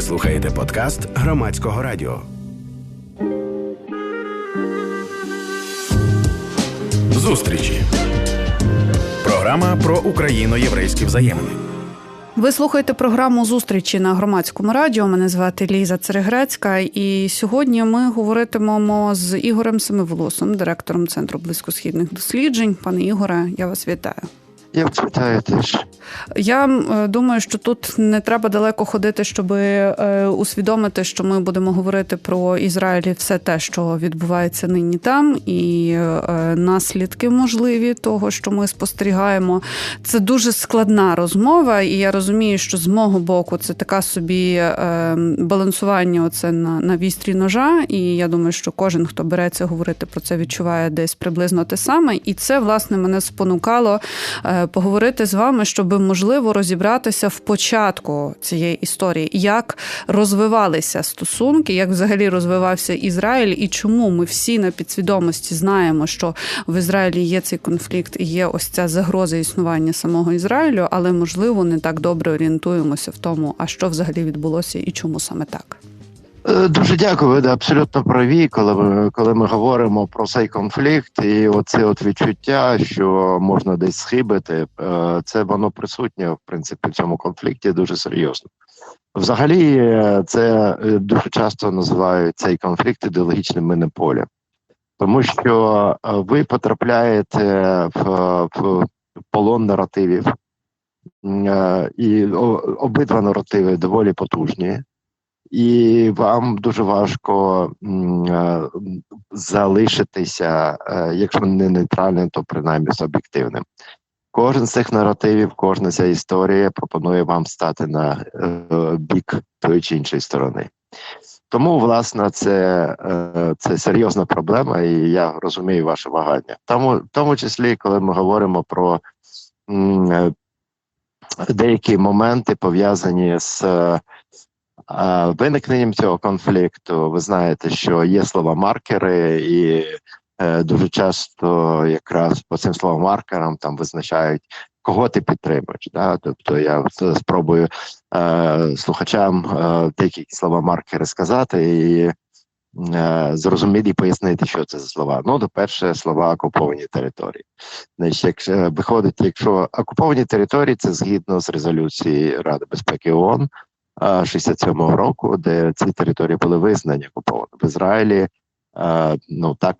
Ви слухаєте подкаст громадського радіо. Зустрічі. Програма про україно-єврейські взаємини. Ви слухаєте програму зустрічі на громадському радіо. Мене звати Ліза Церегрецька, і сьогодні ми говоритимемо з Ігорем Семиволосом, директором Центру близькосхідних досліджень. Пане Ігоре, я вас вітаю. Я вас вітаю теж. Я е, думаю, що тут не треба далеко ходити, щоб е, усвідомити, що ми будемо говорити про Ізраїль і все те, що відбувається нині там, і е, наслідки можливі того, що ми спостерігаємо. Це дуже складна розмова, і я розумію, що з мого боку це така собі балансування оце на, на вістрі ножа. І я думаю, що кожен, хто береться говорити про це, відчуває десь приблизно те саме. І це власне мене спонукало поговорити з вами, щоб можливо розібратися в початку цієї історії, як розвивалися стосунки, як взагалі розвивався Ізраїль, і чому ми всі на підсвідомості знаємо, що в Ізраїлі є цей конфлікт і є ось ця загроза існування самого Ізраїлю, але можливо не так добре орієнтуємося в тому, а що взагалі відбулося і чому саме так. Е, дуже дякую, ви абсолютно праві, коли ми коли ми говоримо про цей конфлікт, і оце от відчуття, що можна десь схибити, е, це воно присутнє в принципі в цьому конфлікті дуже серйозно. Взагалі, е, це дуже часто називають цей конфлікт ідеологічним минополем, тому що ви потрапляєте в, в полон наративів, і обидва наративи доволі потужні і вам дуже важко е, залишитися, е, якщо не нейтральним, то принаймні з об'єктивним. Кожен з цих наративів, кожна ця історія пропонує вам стати на е, бік тої чи іншої сторони. Тому, власне, це це серйозна проблема, і я розумію ваше вагання. Тому, в тому числі, коли ми говоримо про деякі моменти пов'язані з Виникненням цього конфлікту, ви знаєте, що є слова маркери, і е, дуже часто якраз по цим словам маркерам там визначають, кого ти підтримуєш. Да? Тобто я спробую е, слухачам е, деякі слова маркери сказати і е, зрозуміти і пояснити, що це за слова. Ну, до перше, слова окуповані території. Значить, якщо виходить, якщо окуповані території, це згідно з резолюцією Ради безпеки ООН, 67-го року, де ці території були визнані окуповані в Ізраїлі. Ну так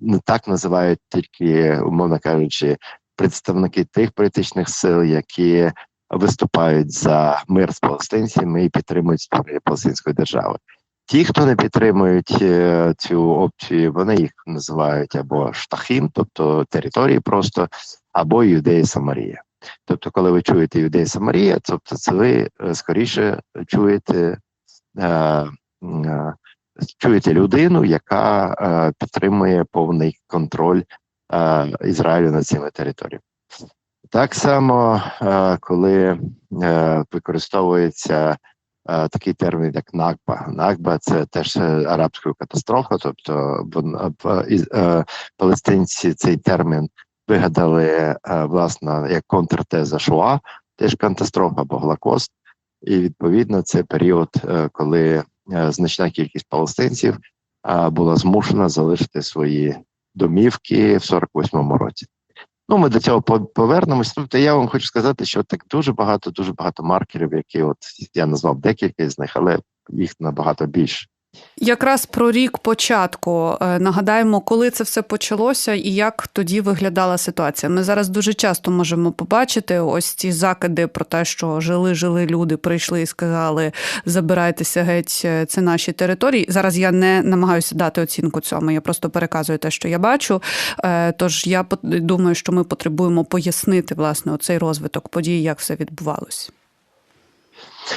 не так називають тільки, умовно кажучи, представники тих політичних сил, які виступають за мир з палестинцями і підтримують створення палестинської держави. Ті, хто не підтримують е, цю опцію, вони їх називають або штахим, тобто території просто, або Юдеї Самарія. Тобто, коли ви чуєте Юдея Самарія, тобто це ви е, скоріше чуєте е, е, чуєте людину, яка е, підтримує повний контроль е, Ізраїлю над цими територіями. Так само, е, коли е, використовується е, такий термін, як Накба. Накба це теж арабська катастрофа, тобто е, палестинці цей термін вигадали е, власне як контртеза Шоа, теж катастрофа або Голокост. І відповідно це період, е, коли е, значна кількість палестинців була змушена залишити свої домівки в 48-му році. Ну, ми до цього повернемось. Тобто я вам хочу сказати, що так дуже багато, дуже багато маркерів, які от я назвав декілька з них, але їх набагато більше. Якраз про рік початку е, нагадаємо, коли це все почалося і як тоді виглядала ситуація. Ми зараз дуже часто можемо побачити ось ці закиди про те, що жили-жили люди, прийшли і сказали: забирайтеся геть, е, це наші території. Зараз я не намагаюся дати оцінку цьому. Я просто переказую те, що я бачу. Е, тож я думаю, що ми потребуємо пояснити власне оцей розвиток подій, як все відбувалось.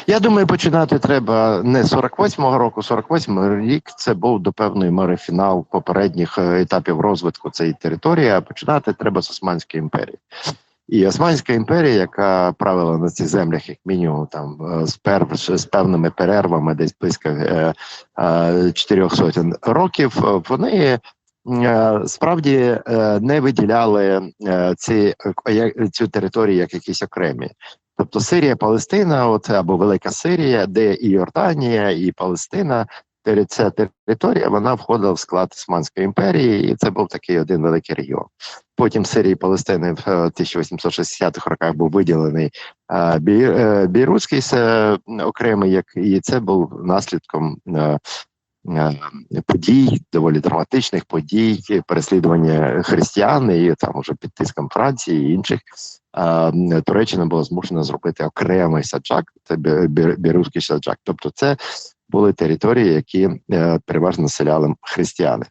Я думаю, починати треба не 48-го року, 48-й рік це був до певної мери фінал попередніх е, етапів розвитку цієї території. А починати треба з Османської імперії. І Османська імперія, яка правила на цих землях, як мінімум, там е, з пер з певними перервами, десь близько е, чотирьох сотень років, вони справді не виділяли ці цю територію як якісь окремі. Тобто Сирія, Палестина, от або Велика Сирія, де і Йорданія, і Палестина, ця територія вона входила в склад Османської імперії, і це був такий один великий регіон. Потім Сирії і Палестини в е, 1860-х роках був виділений е, Бій- е, Бейрутський се- окремий, як і це був наслідком. Е, Подій, доволі драматичних подій, переслідування християн, і там уже під тиском Франції і інших е, Туреччина була змушена зробити окремий саджак, це Бе- саджак. Тобто, це були території, які е, переважно населяли християни.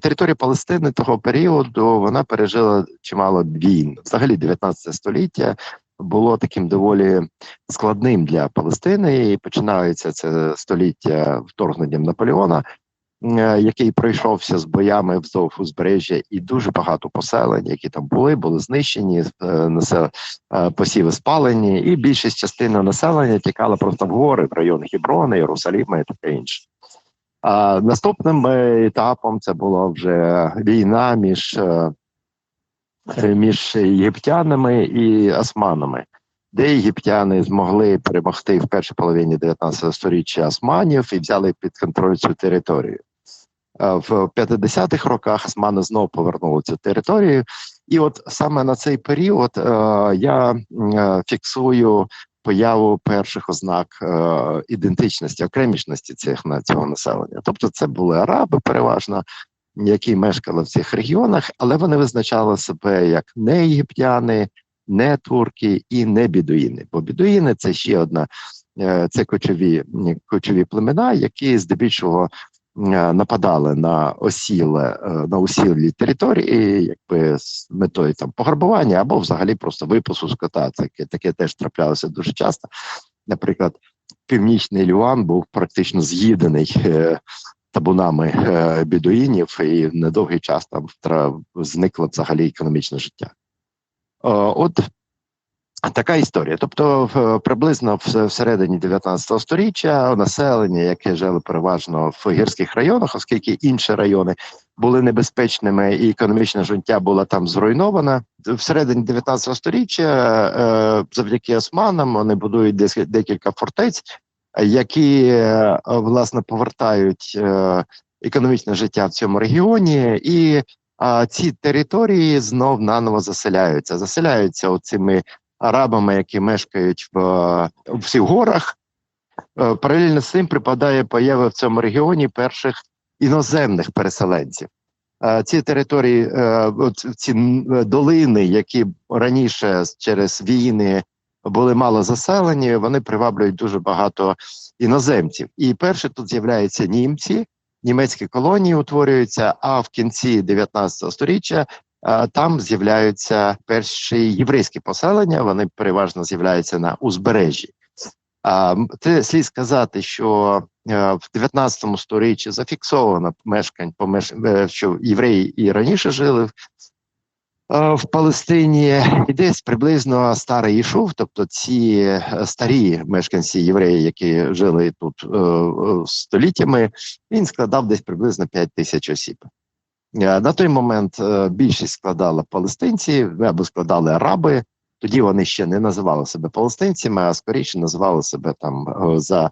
Територія Палестини того періоду вона пережила чимало війн. Взагалі, 19 століття було таким доволі складним для Палестини, і починається це століття вторгненням Наполеона, е, який пройшовся з боями вздовж узбережжя, і дуже багато поселень, які там були, були знищені, е, е, посіви спалені, і більшість частини населення тікала просто в гори в район Хіброна, Єрусаліма і таке інше. А наступним етапом це була вже війна між, між єгиптянами і османами, де єгиптяни змогли перемогти в першій половині 19 століття османів і взяли під контроль цю територію. Е, В 50-х роках османи знову повернули цю територію, і от саме на цей період е, я е, фіксую появу перших ознак е, ідентичності, окремішності цих на цього населення. Тобто, це були араби, переважно, які мешкали в цих регіонах, але вони визначали себе як не єгиптяни, не турки і не бідуїни. Бо бідуїни це ще одна е, це кочові кочові племена, які здебільшого е, нападали на осіле е, на усілі території, якби з метою там пограбування або взагалі просто випуску скота. Таке таке теж траплялося дуже часто. Наприклад, північний Люан був практично з'їдений табунами е, бідуїнів, і недовгий час там зникло взагалі економічне життя. Е, От така історія. Тобто, приблизно всередині 19 століття населення, яке жило переважно в гірських районах, оскільки інші райони були небезпечними, і економічне життя було там зруйноване. Всередині 19 століття, е, завдяки османам, вони будують декілька фортець, які е, власне повертають е, економічне життя в цьому регіоні, і ці території знов наново заселяються. Заселяються оцими арабами, які мешкають в, в цих горах. Е, Паралельно з цим припадає поява в цьому регіоні перших іноземних переселенців. Е, Ці території, е, ці долини, які раніше через війни були мало заселені, вони приваблюють дуже багато іноземців. І перше тут з'являються німці, німецькі колонії утворюються. А в кінці 19 століття е, там з'являються перші єврейські поселення. Вони переважно з'являються на узбережжі. А, Це слід сказати, що е, в 19 сторіччі зафіксовано мешкань, е, що євреї і раніше жили в- е, Палестині, і десь приблизно старий Ішув, тобто ці е, старі мешканці євреї, які жили тут е, століттями, він складав десь приблизно 5 тисяч осіб. На той момент більшість складала палестинці або складали араби. Тоді вони ще не називали себе палестинцями, а скоріше називали себе там за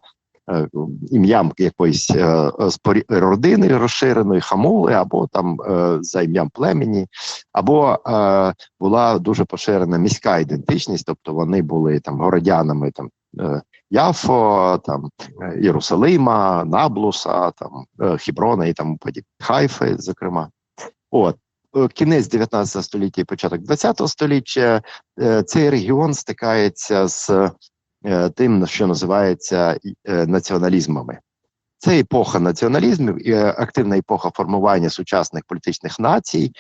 ім'ям якоїсь е, е, родини розширеної хамули, або там е, за ім'ям племені, або е, була дуже поширена міська ідентичність, тобто вони були там городянами там. е, Яфо, там е, Єрусалима, Наблуса, там е, Хіброна і тому Хайфи, зокрема. От е, кінець 19 століття і початок 20 століття е, цей регіон стикається з е, тим, що називається е, націоналізмами. Це епоха націоналізмів, е, активна епоха формування сучасних політичних націй.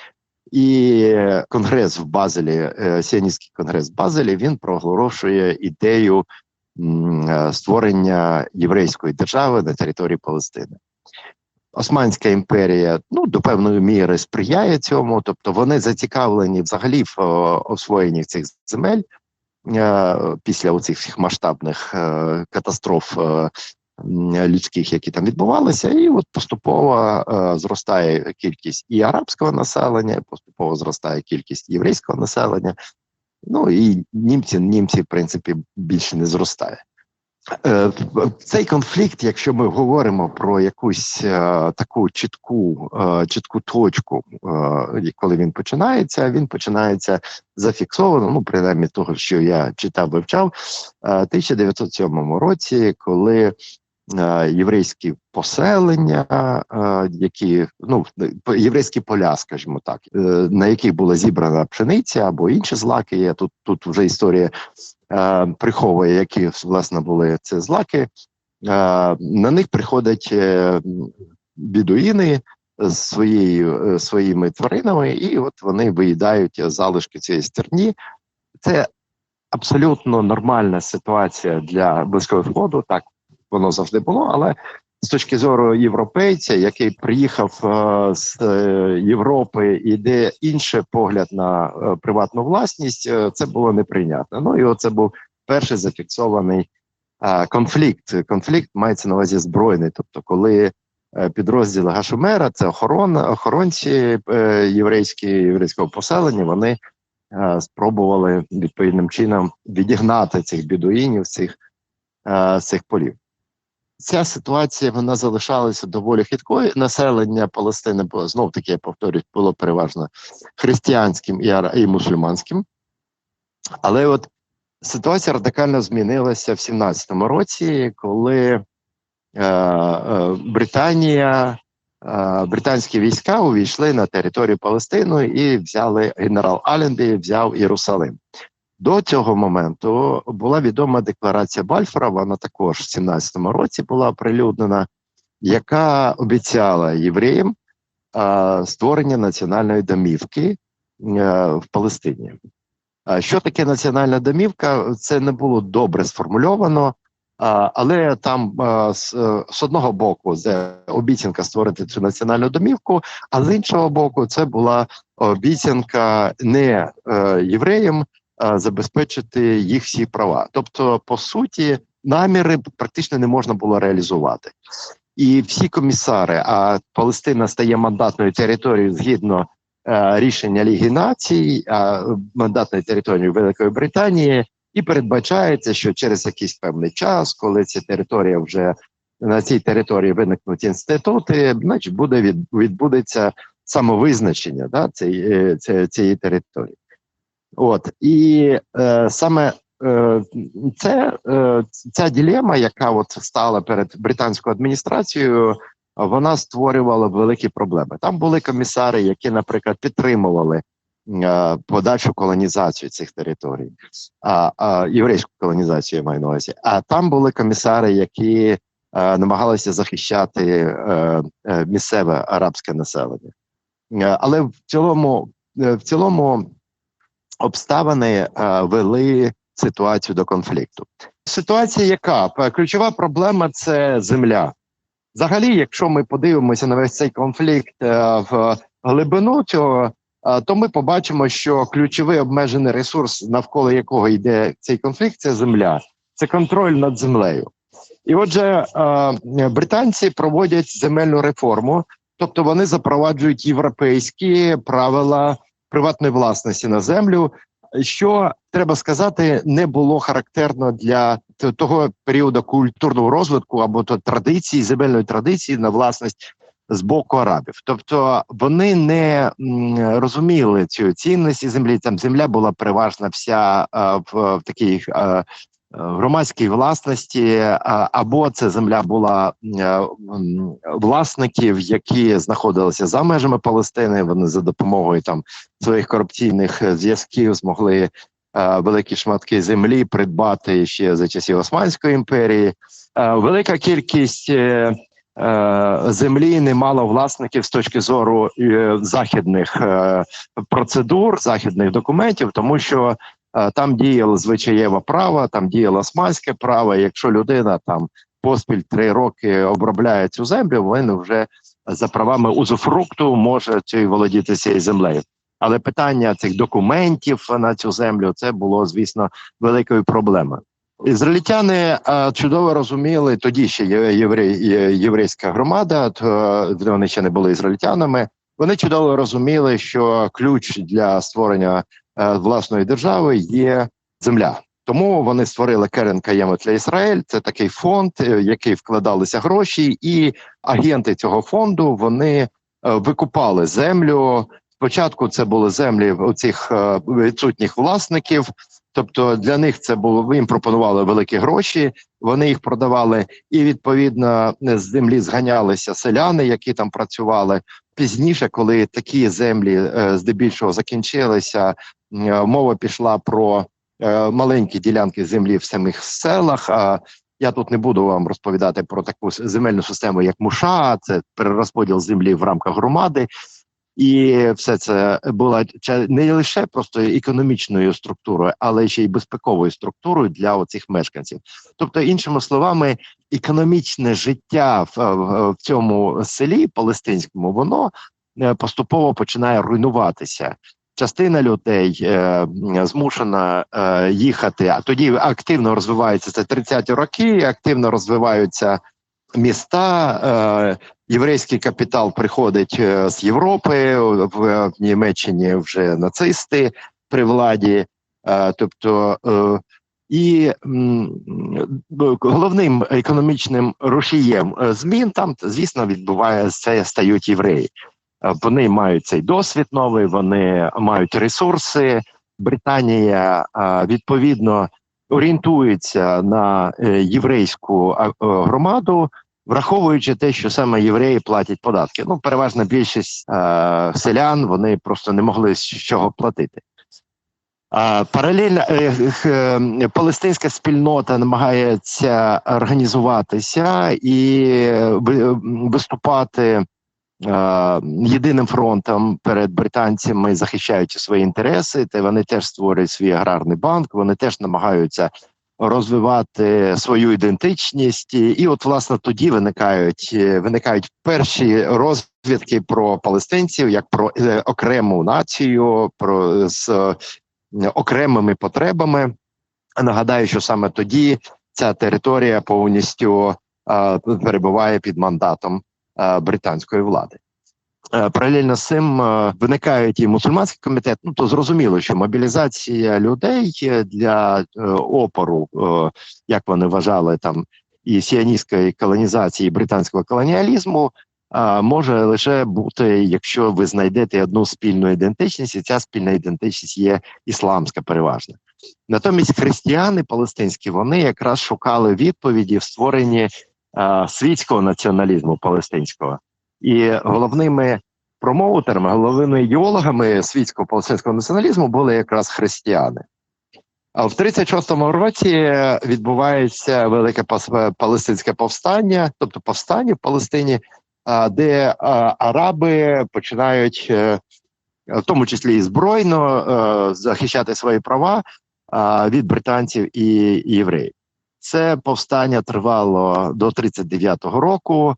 І е, конгрес в Базелі, е, Сіоністський конгрес в Базелі, він проголошує ідею е, створення єврейської держави на території Палестини. Османська імперія ну до певної міри сприяє цьому, тобто вони зацікавлені взагалі в освоєнні цих земель е, після оцих всіх масштабних е, катастроф е, людських, які там відбувалися, і от поступово е, зростає кількість і арабського населення, поступово зростає кількість єврейського населення. Ну і німці, німці, в принципі, більше не зростає. Е, Цей конфлікт, якщо ми говоримо про якусь е, таку чітку, е, чітку точку, коли він починається, він починається зафіксовано, ну принаймні того, що я читав, вивчав, е, 1907 році, коли єврейські поселення, е, які ну єврейські поля, скажімо так, е, на яких була зібрана пшениця або інші злаки. Є тут тут вже історія е, приховує, які власне були це злаки. Е, на них приходять е, бідуїни з своєю е, своїми тваринами, і от вони виїдають залишки цієї стерні. Це абсолютно нормальна ситуація для близького сходу. Так воно завжди було, але з точки зору європейця, який приїхав е, з е, Європи і де інший погляд на е, приватну власність, це було неприйнятно. Ну і оце був перший зафіксований конфлікт. Конфлікт мається на увазі збройний, тобто, коли підрозділи Гашумера, це охорона, охоронці єврейські єврейського поселення, вони спробували відповідним чином відігнати цих бідуїнів цих, цих полів. Ця ситуація вона залишалася доволі хиткою. Населення Палестини було знов таки, я повторюсь, було переважно християнським і, і мусульманським. Але от ситуація радикально змінилася в 17-му році, коли е, е, Британія, е, британські війська увійшли на територію Палестини і взяли генерал Аленбі, взяв Єрусалим. До цього моменту була відома декларація Бальфора. Вона також в 17-му році була оприлюднена, яка обіцяла євреям а, створення національної домівки е, в Палестині. А що таке національна домівка? Це не було добре сформульовано, а, але там а, з, е, з одного боку це обіцянка створити цю національну домівку, а з іншого боку, це була обіцянка не е, євреям забезпечити їх всі права. Тобто, по суті, наміри практично не можна було реалізувати. І всі комісари, а Палестина стає мандатною територією згідно е, рішення Ліги Націй, а мандатною територією Великої Британії, і передбачається, що через якийсь певний час, коли ця територія вже на цій території виникнуть інститути, значить буде від, відбудеться самовизначення да, цієї, е, цієї території. От і е, саме е, це е, ця ділема, яка от стала перед британською адміністрацією, вона створювала великі проблеми. Там були комісари, які, наприклад, підтримували е, подальшу колонізацію цих територій, а, а єврейську колонізацію я маю на увазі. А там були комісари, які е, намагалися захищати е, е, місцеве арабське населення. Е, але в цілому, в цілому обставини е, вели ситуацію до конфлікту. Ситуація, яка ключова проблема це земля. Взагалі, якщо ми подивимося на весь цей конфлікт е, в глибину цього, е, то ми побачимо, що ключовий обмежений ресурс, навколо якого йде цей конфлікт, це земля, це контроль над землею. І отже, британці проводять земельну реформу, тобто вони запроваджують європейські правила приватної власності на землю, що треба сказати, не було характерно для того періоду культурного розвитку або то традиції, земельної традиції на власність з боку арабів. Тобто вони не розуміли цю цінності землі. Там земля була переважна вся в, в такій громадській власності, або це земля була е, власників, які знаходилися за межами Палестини. Вони за допомогою там своїх корупційних е, зв'язків змогли е, великі шматки землі придбати ще за часів Османської імперії. Велика кількість землі не мала власників з точки зору західних процедур, західних документів, тому що там діяло звичаєве право, там діяло османське право. Якщо людина там поспіль три роки обробляє цю землю, він вже за правами узуфрукту може чи володіти цією землею. Але питання цих документів на цю землю це було, звісно, великою проблемою. Ізраїльтяни е, чудово розуміли тоді ще єврей, єврейська громада, то вони ще не були ізраїльтянами. Вони чудово розуміли, що ключ для створення власної держави є земля. Тому вони створили Керен Каємет для Ізраїль. Це такий фонд, е, в який вкладалися гроші, і агенти цього фонду вони е, викупали землю. Спочатку це були землі у цих е, відсутніх власників. Тобто для них це було їм пропонували великі гроші. Вони їх продавали, і відповідно з землі зганялися селяни, які там працювали пізніше, коли такі землі здебільшого закінчилися. Мова пішла про Е, маленькі ділянки землі в самих селах. А я тут не буду вам розповідати про таку земельну систему, як Муша, це перерозподіл землі в рамках громади. І все це була не лише просто економічною структурою, але ще й безпековою структурою для оцих мешканців. Тобто, іншими словами, економічне життя в, в, в цьому селі палестинському воно е, поступово починає руйнуватися частина людей е, змушена е, їхати. А тоді активно розвиваються це 30-ті роки. Активно розвиваються міста. Е, єврейський капітал приходить з Європи в, Німеччині вже нацисти при владі, тобто. І головним економічним рушієм змін там, звісно, відбувається стають євреї. Е, вони мають цей досвід новий, вони мають ресурси. Британія е, відповідно орієнтується на е, єврейську громаду, враховуючи те, що саме євреї платять податки. Ну, переважна більшість селян вони просто не могли з чого платити. Паралельно палестинська спільнота намагається організуватися і виступати єдиним фронтом перед британцями, захищаючи свої інтереси, та вони теж створюють свій аграрний банк. Вони теж намагаються розвивати свою ідентичність, і от власне тоді виникають виникають перші розвідки про палестинців як про е, окрему націю, про з окремими потребами. Нагадаю, що саме тоді ця територія повністю е, перебуває під мандатом Е, британської влади. Е, паралельно з цим е, виникають і мусульманський комітет. Ну то зрозуміло, що мобілізація людей для опору, як вони вважали, там і сіаністської колонізації, і британського колоніалізму. Може лише бути, якщо ви знайдете одну спільну ідентичність, і ця спільна ідентичність є ісламська переважна. Натомість християни палестинські вони якраз шукали відповіді в створенні світського націоналізму палестинського, і головними промоутерами, головними ідеологами світського палестинського націоналізму були якраз християни. А в 36-му році відбувається велике палестинське повстання, тобто повстання в Палестині, де араби починають, е, в тому числі і збройно, е, захищати свої права від британців і євреїв. Це повстання тривало до 39-го року.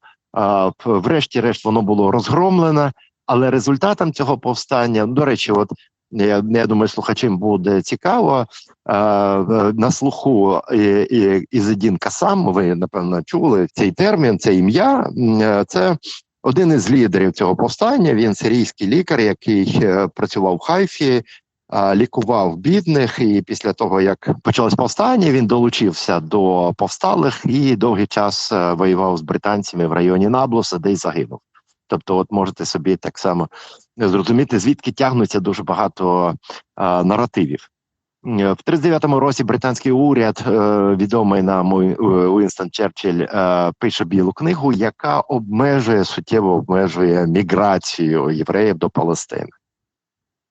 Врешті-решт воно було розгромлене, але результатом цього повстання, до речі, от я я думаю, слухачам буде цікаво на слуху Ізедін Касам. Ви напевно чули цей термін, це ім'я. Це один із лідерів цього повстання. Він сирійський лікар, який е, працював в Хайфі лікував бідних, і після того як почалось повстання, він долучився до повсталих і довгий час е, воював з британцями в районі Наблуса, де й загинув. Тобто, от можете собі так само зрозуміти, звідки тягнуться дуже багато а, наративів. В 39-му році британський уряд, е, відомий нам Уінстон Черчилль, е, пише білу книгу, яка обмежує суттєво обмежує міграцію євреїв до Палестини.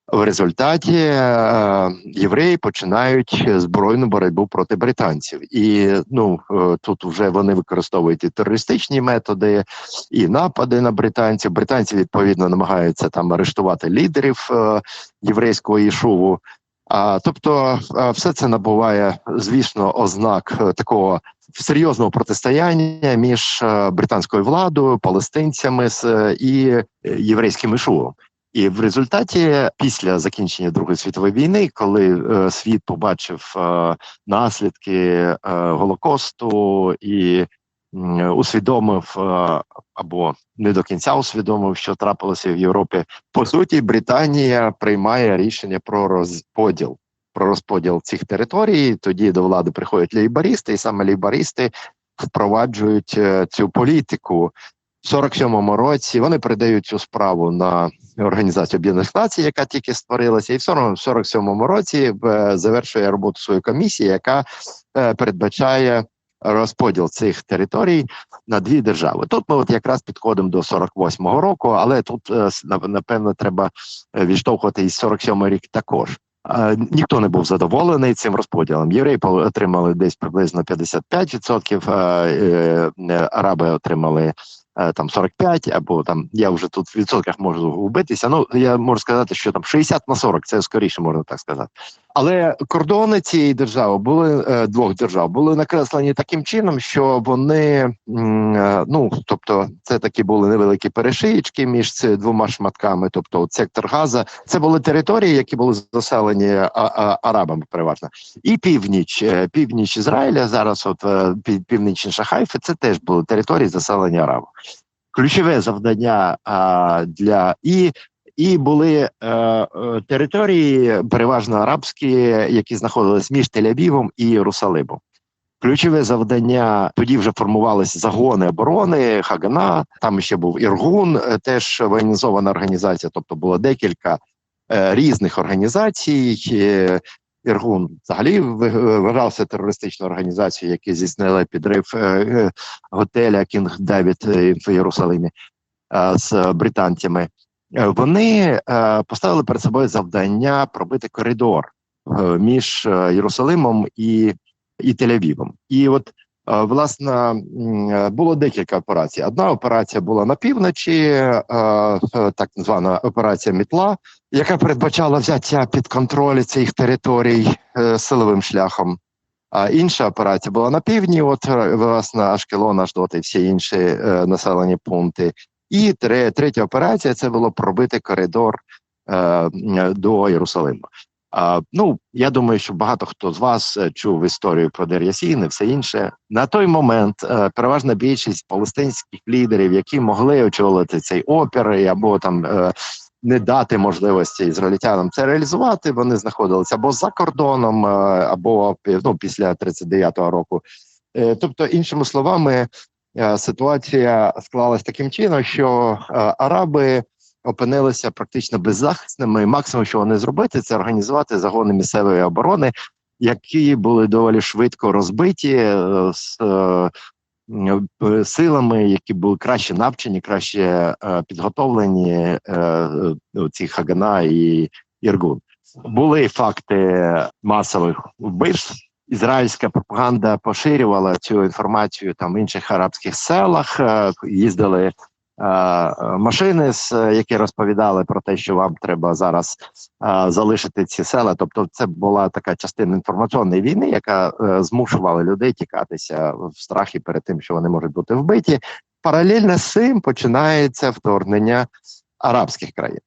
В результаті е, євреї починають збройну боротьбу проти британців, і ну е, тут вже вони використовують і терористичні методи, і напади на британців. Британці відповідно намагаються там арештувати лідерів е, єврейського ішуву. А тобто, все це набуває, звісно, ознак такого серйозного протистояння між британською владою, палестинцями і єврейським ішувом. І в результаті, після закінчення Другої світової війни, коли е, світ побачив е, наслідки е, голокосту і усвідомив е, або не до кінця усвідомив, що трапилося в Європі. По суті, Британія приймає рішення про розподіл. Про розподіл цих територій. Тоді до влади приходять лейбористи, і саме лейбористи впроваджують е, цю політику. В 47-му році вони передають цю справу на Організацію Об'єднаних Націй, яка тільки створилася, і в 40 47-му році е, завершує роботу свою комісію, яка е, передбачає розподіл цих територій на дві держави. Тут ми от якраз підходимо до 48-го року, але тут е, напевно треба відштовхувати і 47-й рік також. Ніхто не був задоволений цим розподілом. Євреї отримали десь приблизно 55%, е, е, е, араби отримали там 45, або там я вже тут в відсотках можу вбитися. Ну я можу сказати, що там 60 на 40, це скоріше можна так сказати. Але кордони цієї держави були е, двох держав були накреслені таким чином, що вони е, ну тобто, це такі були невеликі перешиїчки між двома шматками. Тобто, от сектор Газа, це були території, які були заселені а, арабами, переважно, і північ, е, північ Ізраїля. Зараз, от е, пів- північніша Хайфи, це теж були території, заселені арабами. Ключове завдання а, для і і були е, е, території, переважно арабські, які знаходились між Тель-Авівом і Єрусалимом. Ключове завдання тоді вже формувалися загони оборони, Хагана. Там ще був Іргун, е, теж воєнізована організація. Тобто було декілька е, різних організацій. Е, Іргун взагалі вважався терористичною організацією, яка здійснила підрив е, е, готеля Кінг Девід е, в Єрусалимі е, з британцями. Е, Вони е, поставили перед собою завдання пробити коридор е, між Єрусалимом і, і Тель-Авівом. І от власне було декілька операцій. Одна операція була на півночі, так звана операція Мітла, яка передбачала взяття під контроль цих територій силовим шляхом. А інша операція була на півдні, от власне Ашкелон, Ашдот і всі інші е, населені пункти. І тре- третя операція це було пробити коридор е, до Єрусалима. А, ну, я думаю, що багато хто з вас е, чув історію про Дер Ясін і все інше. На той момент е, переважна більшість палестинських лідерів, які могли очолити цей опір або там е, не дати можливості ізраїльтянам це реалізувати, вони знаходилися або за кордоном, е, або ну, після 39-го року. Е, тобто, іншими словами, ситуація склалась таким чином, що е, араби опинилися практично беззахисними. Максимум, що вони зробити, це організувати загони місцевої оборони, які були доволі швидко розбиті е, з е, е, силами, які були краще навчені, краще е, підготовлені. е, е, Ці Хагана і Іргун. Були факти масових вбивств. Ізраїльська пропаганда поширювала цю інформацію там в інших арабських селах. е, Їздили е, машини, які розповідали про те, що вам треба зараз е, залишити ці села. Тобто, це була така частина інформаційної війни, яка змушувала людей тікатися в страхі перед тим, що вони можуть бути вбиті. Паралельно з цим починається вторгнення арабських країн.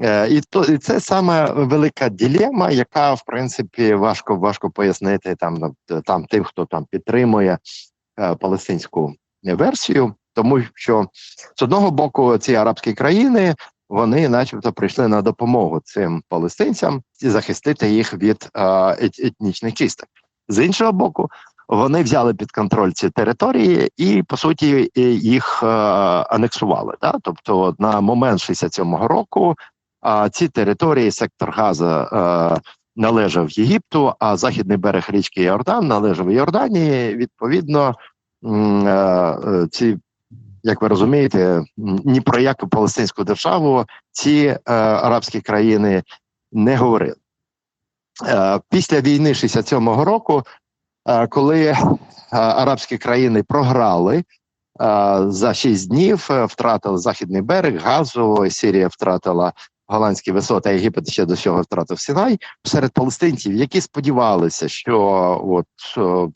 Е, І то і це саме велика ділема, яка в принципі важко важко пояснити там там тим, хто там підтримує е, палестинську версію, тому що з одного боку ці арабські країни вони, начебто, прийшли на допомогу цим палестинцям і захистити їх від е, етнічних чисток. З іншого боку, вони взяли під контроль ці території і по суті їх е, анексували. Да? Тобто, на момент 67-го року а ці території, сектор Газа е, належав Єгипту, а західний берег річки Йордан належав Йорданії. Відповідно, е, е, ці, як ви розумієте, ні про яку палестинську державу ці арабські країни не говорили. Після війни 67-го року, коли арабські країни програли. За шість днів втратили західний берег, газу. Сирія втратила голландські висоти, Єгипет ще до цього втратив Сінай серед палестинців, які сподівалися, що от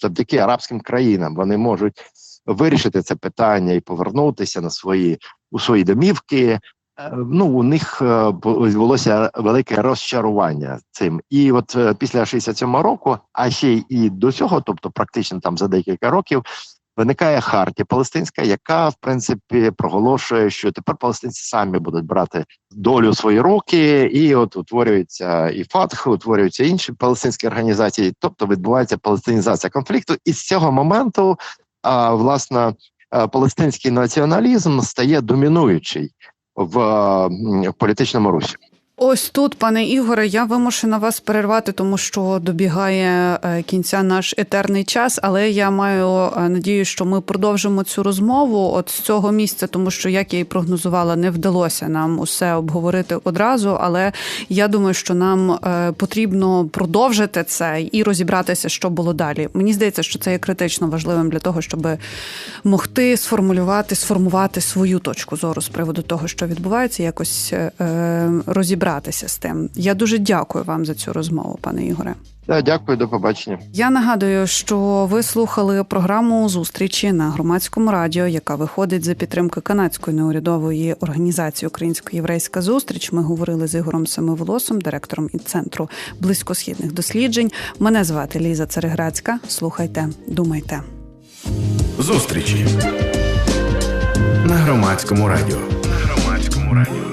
завдяки арабським країнам вони можуть вирішити це питання і повернутися на свої у свої домівки. Е, Ну, у них е, відбулося велике розчарування цим. І от е, після 67 року, а ще й і до цього, тобто практично там за декілька років, виникає хартія палестинська, яка в принципі проголошує, що тепер палестинці самі будуть брати долю свої руки, і от утворюється і ФАТХ, утворюються інші палестинські організації, тобто відбувається палестинізація конфлікту. І з цього моменту, а, власне, палестинський націоналізм стає домінуючий в, в політичному русі. Ось тут, пане Ігоре, я вимушена вас перервати, тому що добігає е, кінця наш етерний час. Але я маю е, надію, що ми продовжимо цю розмову от з цього місця, тому що, як я і прогнозувала, не вдалося нам усе обговорити одразу. Але я думаю, що нам е, потрібно продовжити це і розібратися, що було далі. Мені здається, що це є критично важливим для того, щоб могти сформулювати, сформувати свою точку зору з приводу того, що відбувається, якось е, розібратися з тим. Я дуже дякую вам за цю розмову, пане Ігоре. Да, дякую, до побачення. Я нагадую, що ви слухали програму зустрічі на громадському радіо, яка виходить за підтримки канадської неурядової організації Українсько-єврейська зустріч. Ми говорили з Ігорем Семиволосом, директором і центру близькосхідних досліджень. Мене звати Ліза Цареградська. Слухайте, думайте. Зустрічі на громадському радіо. На громадському радіо.